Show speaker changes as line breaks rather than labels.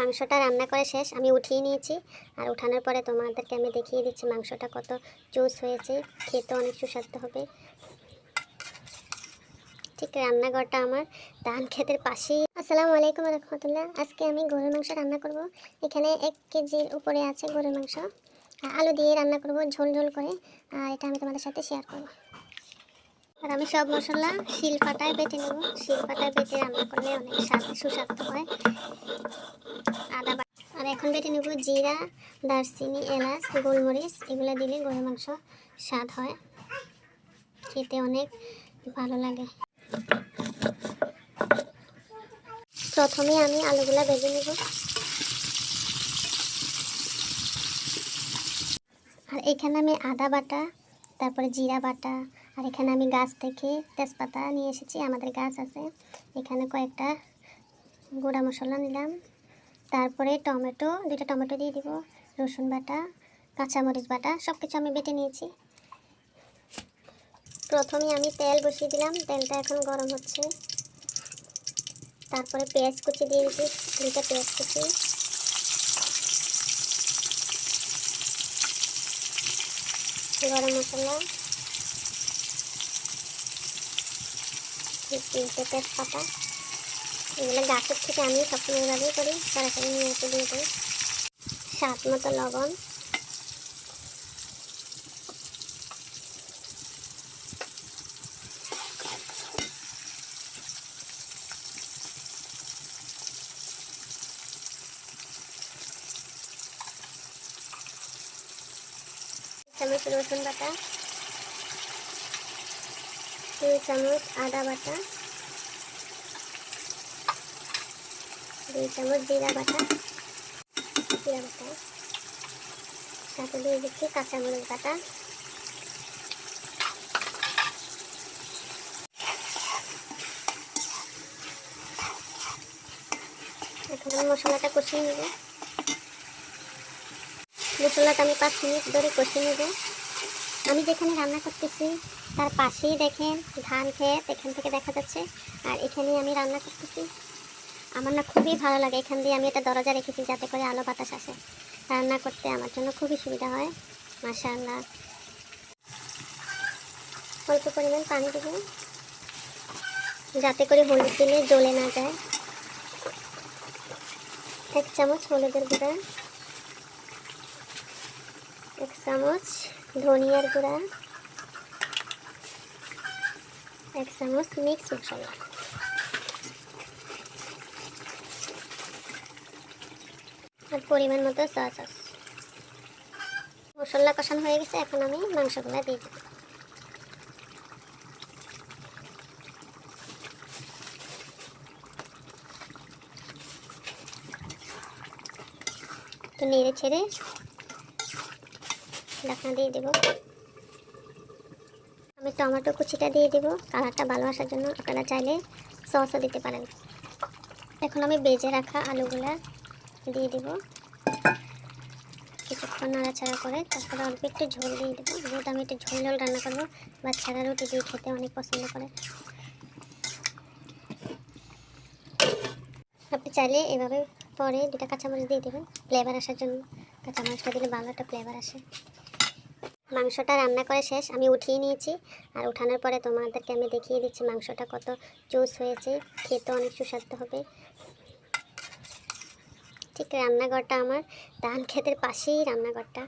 মাংসটা রান্না করে শেষ, আমি উঠিয়ে নিয়েছি। আর উঠানোর পরে তোমাদেরকে আমি দেখিয়ে দিচ্ছি মাংসটা কত জুস হয়েছে, খেতে অনেক সুস্বাদু হবে। ঠিক রান্নাঘরটা আমার ধান ক্ষেতের পাশেই। আসসালামু আলাইকুম রহমতুল্লাহ। আজকে আমি গরুর মাংস রান্না করব। এখানে এক কেজির উপরে আছে গরুর মাংস। আলু দিয়ে রান্না করব ঝোল ঝোল করে। আর এটা আমি তোমাদের সাথে শেয়ার করব। আর আমি সব মশলা শিল পাটায় বেটে নেব। শিল পাটায় বেটে রান্না করলে অনেক স্বাদ, সুস্বাদু হয়। আদা আর এখন বেটে নেব জিরা, দারচিনি, এলাচ, গোলমরিচ। এগুলো দিলে গরুর মাংস স্বাদ হয়। খেতে অনেক ভালো লাগে। প্রথমে আমি আলুগুলা ভেজে নেব। আর এখানে আমি আদা বাটা, তারপরে জিরা বাটা আর এখানে আমি গাছ থেকে তেজপাতা নিয়ে এসেছি, আমাদের গাছ আছে। এখানে কয়েকটা গুঁড়া মশলা নিলাম। তারপরে টমেটো, দুইটা টমেটো দিয়ে দিব, রসুন বাটা, কাঁচামরিচ বাটা সব কিছু আমি বেটে নিয়েছি। প্রথমে আমি তেল বসিয়ে দিলাম, তেলটা এখন গরম হচ্ছে। তারপরে পেঁয়াজ কুচি দিয়ে দিচ্ছি দুইটা পেঁয়াজ কুচি। গরম মশলা। তিনটে তেজপাতা। এগুলো গাছের থেকে আমি সবসময় এভাবেই করি সরাসরি নিয়ে এসে দিয়ে দিই। স্বাদ মতো লবণ। চামচ রসুন বাটা। দুই চামচ আদা বাটা, দুই চামচ জিরা বাটা জিরা বাটা সাথে দিয়ে দিচ্ছি কাঁচামরিচ বাটা। এখন আমি মশলাটা কষিয়ে নেব। মশলাটা আমি পাঁচ মিনিট ধরে কষিয়ে নেব। আমি যেখানে রান্না করতেছি, তার পাশেই দেখেন ধান ক্ষেত, এখান থেকে দেখা যাচ্ছে। আর এখানেই আমি রান্না করতেছি। আমার না খুবই ভালো লাগে, এখান দিয়ে আমি এটা দরজা রেখেছি যাতে করে আলো বাতাস আসে। রান্না করতে আমার জন্য খুবই সুবিধা হয়, মাশাআল্লাহ। অল্প পরিমাণ পানি দেবো, যাতে করে হলুদ দিলে জ্বলে না যায়। এক চামচ হলুদের গুঁড়া। এক চামচ ধনিয়ার গুঁড়া, এক চামচ মিক্স মশলা। আর পরিমাণ মতো সয়া সস মশলা কষানো হয়ে গেছে, এখন আমি মাংসগুলো দিয়ে দেবো। তো নেড়ে ছেড়ে ঢাকনা দিয়ে দেবো। আমি টমেটো কুচিটা দিয়ে দেবো। কালারটা ভালো আসার জন্য আপনারা চাইলে সসও দিতে পারেন। এখন আমি বেজে রাখা আলুগুলা দিয়ে দেবো। কিছুক্ষণ নাড়াচাড়া করে তারপরে অল্প একটু ঝোল দিয়ে দেবো। যেহেতু আমি একটু ঝোল ঝোল রান্না করব, বাচ্চারা রুটি দিয়ে খেতে অনেক পছন্দ করে। আপনি চাইলে এভাবে পরে দুটা কাঁচামরিচ দিয়ে দেবেন। ফ্লেভার আসার জন্য। কাঁচামরিচটা দিলে ভালো একটা ফ্লেভার আসে। মাংসটা রান্না করে শেষ, আমি উঠিয়ে নিয়েছি। আর উঠানোর পরে তোমাদেরকে আমি দেখিয়ে দিচ্ছি মাংসটা কত জুস হয়েছে খেতে অনেক সুস্বাদু হবে। ঠিক রান্নাঘরটা আমার, ধান ক্ষেতের পাশেই রান্নাঘরটা।